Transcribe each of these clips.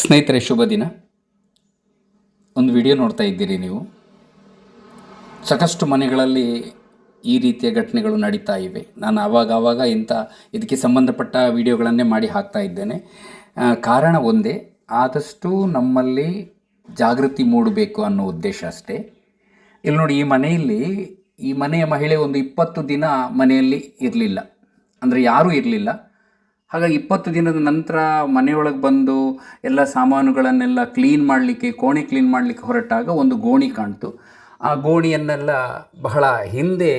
ಸ್ನೇಹಿತರೆ, ಶುಭ ದಿನ. ಒಂದು ವಿಡಿಯೋ ನೋಡ್ತಾ ಇದ್ದೀರಿ ನೀವು. ಸಾಕಷ್ಟು ಮನೆಗಳಲ್ಲಿ ಈ ರೀತಿಯ ಘಟನೆಗಳು ನಡೀತಾ ಇವೆ. ನಾನು ಆವಾಗ ಆವಾಗ ಇಂಥ ಇದಕ್ಕೆ ಸಂಬಂಧಪಟ್ಟ ವಿಡಿಯೋಗಳನ್ನೇ ಮಾಡಿ ಹಾಕ್ತಾ ಇದ್ದೇನೆ. ಕಾರಣ ಒಂದೇ, ಆದಷ್ಟು ನಮ್ಮಲ್ಲಿ ಜಾಗೃತಿ ಮೂಡಬೇಕು ಅನ್ನೋ ಉದ್ದೇಶ ಅಷ್ಟೇ. ಇಲ್ಲಿ ನೋಡಿ, ಈ ಮನೆಯಲ್ಲಿ ಈ ಮನೆಯ ಮಹಿಳೆ ಒಂದು ಇಪ್ಪತ್ತು ದಿನ ಮನೆಯಲ್ಲಿ ಇರಲಿಲ್ಲ. ಅಂದರೆ ಯಾರೂ ಇರಲಿಲ್ಲ. ಹಾಗಾಗಿ ಇಪ್ಪತ್ತು ದಿನದ ನಂತರ ಮನೆಯೊಳಗೆ ಬಂದು ಎಲ್ಲ ಸಾಮಾನುಗಳನ್ನೆಲ್ಲ ಕ್ಲೀನ್ ಮಾಡಲಿಕ್ಕೆ, ಕೋಣೆ ಕ್ಲೀನ್ ಮಾಡಲಿಕ್ಕೆ ಹೊರಟಾಗ ಒಂದು ಗೋಣಿ ಕಾಣ್ತು. ಆ ಗೋಣಿಯನ್ನೆಲ್ಲ ಬಹಳ ಹಿಂದೆ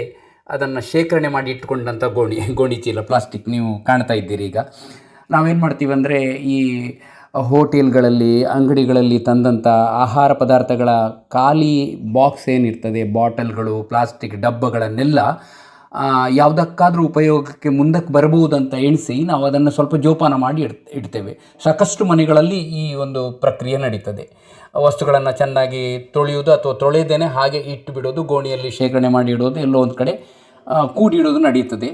ಅದನ್ನು ಶೇಖರಣೆ ಮಾಡಿ ಇಟ್ಕೊಂಡಂಥ ಗೋಣಿ ಗೋಣಿ ಚೀಲ ಪ್ಲಾಸ್ಟಿಕ್ ನೀವು ಕಾಣ್ತಾ ಇದ್ದೀರಿ ಈಗ. ನಾವೇನು ಮಾಡ್ತೀವಿ ಅಂದರೆ ಈ ಹೋಟೆಲ್ಗಳಲ್ಲಿ, ಅಂಗಡಿಗಳಲ್ಲಿ ತಂದಂಥ ಆಹಾರ ಪದಾರ್ಥಗಳ ಖಾಲಿ ಬಾಕ್ಸ್ ಏನಿರ್ತದೆ ಬಾಟಲ್ಗಳು ಪ್ಲಾಸ್ಟಿಕ್ ಡಬ್ಬಗಳನ್ನೆಲ್ಲ ಯಾವುದಕ್ಕಾದ್ರೂ ಉಪಯೋಗಕ್ಕೆ ಮುಂದಕ್ಕೆ ಬರಬಹುದಂತ ಎಣಿಸಿ ನಾವು ಅದನ್ನು ಸ್ವಲ್ಪ ಜೋಪಾನ ಮಾಡಿ ಇಡ್ ಇಡ್ತೇವೆ. ಸಾಕಷ್ಟು ಮನೆಗಳಲ್ಲಿ ಈ ಒಂದು ಪ್ರಕ್ರಿಯೆ ನಡೀತದೆ. ವಸ್ತುಗಳನ್ನು ಚೆನ್ನಾಗಿ ತೊಳೆಯುವುದು ಅಥವಾ ತೊಳೆದೇನೆ ಹಾಗೆ ಇಟ್ಟು ಬಿಡೋದು, ಗೋಣಿಯಲ್ಲಿ ಶೇಖರಣೆ ಮಾಡಿ ಇಡೋದು, ಎಲ್ಲೋ ಒಂದು ಕಡೆ ಕೂಡಿಡೋದು ನಡೆಯುತ್ತದೆ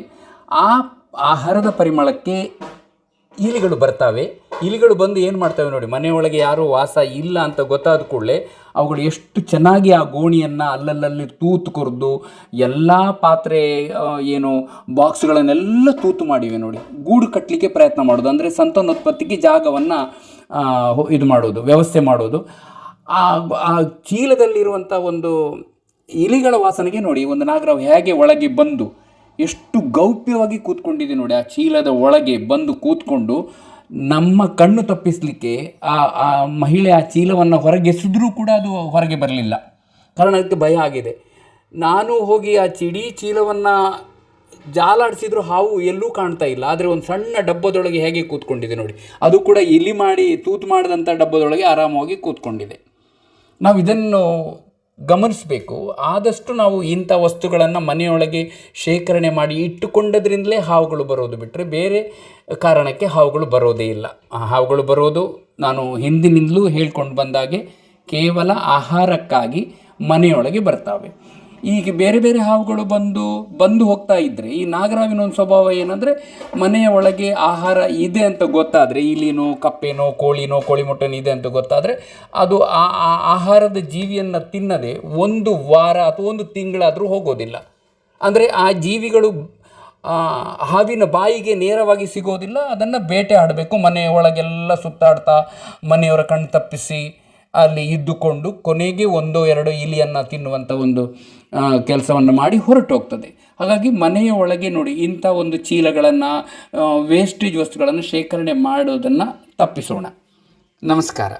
ಆ ಆಹಾರದ ಪರಿಮಳಕ್ಕೆ ಇಲಿಗಳು ಬರ್ತಾವೆ. ಇಲಿಗಳು ಬಂದು ಏನು ಮಾಡ್ತವೆ ನೋಡಿ ಮನೆಯೊಳಗೆ ಯಾರೂ ವಾಸ ಇಲ್ಲ ಅಂತ ಗೊತ್ತಾದ ಕೂಡಲೇ ಅವುಗಳು ಎಷ್ಟು ಚೆನ್ನಾಗಿ ಆ ಗೋಣಿಯನ್ನು ಅಲ್ಲಲ್ಲಲ್ಲಿ ತೂತು ಕೊರೆದು ಎಲ್ಲ ಪಾತ್ರೆ ಏನು ಬಾಕ್ಸ್ಗಳನ್ನೆಲ್ಲ ತೂತು ಮಾಡಿವೆ ನೋಡಿ. ಗೂಡು ಕಟ್ಟಲಿಕ್ಕೆ ಪ್ರಯತ್ನ ಮಾಡೋದು, ಅಂದರೆ ಸಂತಾನೋತ್ಪತ್ತಿಗೆ ಜಾಗವನ್ನು ಇದು ಮಾಡೋದು, ವ್ಯವಸ್ಥೆ ಮಾಡೋದು. ಆ ಆ ಚೀಲದಲ್ಲಿರುವಂಥ ಒಂದು ಇಲಿಗಳ ವಾಸನೆಗೆ ನೋಡಿ, ಒಂದು ನಾಗರಾವ್ ಹೇಗೆ ಒಳಗೆ ಬಂದು ಎಷ್ಟು ಗೌಪ್ಯವಾಗಿ ಕೂತ್ಕೊಂಡಿದೆ ನೋಡಿ, ಆ ಚೀಲದ ಒಳಗೆ ಬಂದು ಕೂತ್ಕೊಂಡು ನಮ್ಮ ಕಣ್ಣು ತಪ್ಪಿಸಲಿಕ್ಕೆ ಆ ಆ ಮಹಿಳೆ ಆ ಚೀಲವನ್ನು ಹೊರಗೆ ಎಸೆದ್ರೂ ಕೂಡ ಅದು ಹೊರಗೆ ಬರಲಿಲ್ಲ. ಕಾರಣ ಅದಕ್ಕೆ ಭಯ ಆಗಿದೆ. ನಾನು ಹೋಗಿ ಆ ಚಿಡಿ ಚೀಲವನ್ನು ಜಾಲಾಡಿಸಿದ್ರು ಹಾವು ಎಲ್ಲೂ ಕಾಣ್ತಾ ಇಲ್ಲ. ಆದರೆ ಒಂದು ಸಣ್ಣ ಡಬ್ಬದೊಳಗೆ ಹೇಗೆ ಕೂತ್ಕೊಂಡಿದೆ ನೋಡಿ. ಅದು ಕೂಡ ಇಲಿ ಮಾಡಿ, ತೂತು ಮಾಡಿದಂಥ ಡಬ್ಬದೊಳಗೆ ಆರಾಮವಾಗಿ ಕೂತ್ಕೊಂಡಿದೆ. ನಾವು ಇದನ್ನು ಗಮನಿಸಬೇಕು. ಆದಷ್ಟು ನಾವು ಇಂಥ ವಸ್ತುಗಳನ್ನು ಮನೆಯೊಳಗೆ ಶೇಖರಣೆ ಮಾಡಿ ಇಟ್ಟುಕೊಂಡದ್ರಿಂದಲೇ ಹಾವುಗಳು ಬರೋದು ಬಿಟ್ಟರೆ ಬೇರೆ ಕಾರಣಕ್ಕೆ ಹಾವುಗಳು ಬರೋದೇ ಇಲ್ಲ. ಹಾವುಗಳು ಬರೋದು ನಾನು ಹಿಂದಿನಿಂದಲೂ ಹೇಳ್ಕೊಂಡು ಬಂದಾಗೆ ಕೇವಲ ಆಹಾರಕ್ಕಾಗಿ ಮನೆಯೊಳಗೆ ಬರ್ತಾವೆ. ಈಗ ಬೇರೆ ಬೇರೆ ಹಾವುಗಳು ಬಂದು ಬಂದು ಹೋಗ್ತಾ ಇದ್ದರೆ ಈ ನಾಗರಾವಿನ ಒಂದು ಸ್ವಭಾವ ಏನಂದರೆ, ಮನೆಯ ಒಳಗೆ ಆಹಾರ ಇದೆ ಅಂತ ಗೊತ್ತಾದರೆ, ಇಲಿನೋ, ಕಪ್ಪೆನೋ, ಕೋಳಿನೋ, ಕೋಳಿ ಮೊಟ್ಟೆನೋ ಇದೆ ಅಂತ ಗೊತ್ತಾದರೆ, ಅದು ಆ ಆಹಾರದ ಜೀವಿಯನ್ನು ತಿನ್ನದೆ ಒಂದು ವಾರ ಅಥವಾ ಒಂದು ತಿಂಗಳಾದರೂ ಹೋಗೋದಿಲ್ಲ. ಅಂದರೆ ಆ ಜೀವಿಗಳು ಹಾವಿನ ಬಾಯಿಗೆ ನೇರವಾಗಿ ಸಿಗೋದಿಲ್ಲ, ಅದನ್ನು ಬೇಟೆ ಆಡಬೇಕು, ಮನೆಯ ಒಳಗೆಲ್ಲ ಸುತ್ತಾಡ್ತಾ, ಮನೆಯವರ ಕಣ್ಣು ತಪ್ಪಿಸಿ ಅಲ್ಲಿ ಇದ್ದುಕೊಂಡು ಕೊನೆಗೆ ಒಂದೋ ಎರಡು ಇಲಿಯನ್ನು ತಿನ್ನುವಂಥ ಒಂದು ಕೆಲಸವನ್ನು ಮಾಡಿ ಹೊರಟೋಗ್ತದೆ. ಹಾಗಾಗಿ ಮನೆಯ ಒಳಗೆ ನೋಡಿ, ಇಂಥ ಒಂದು ಚೀಲಗಳನ್ನು ವೇಸ್ಟೇಜ್ ವಸ್ತುಗಳನ್ನು ಶೇಖರಣೆ ಮಾಡೋದನ್ನು ತಪ್ಪಿಸೋಣ. ನಮಸ್ಕಾರ.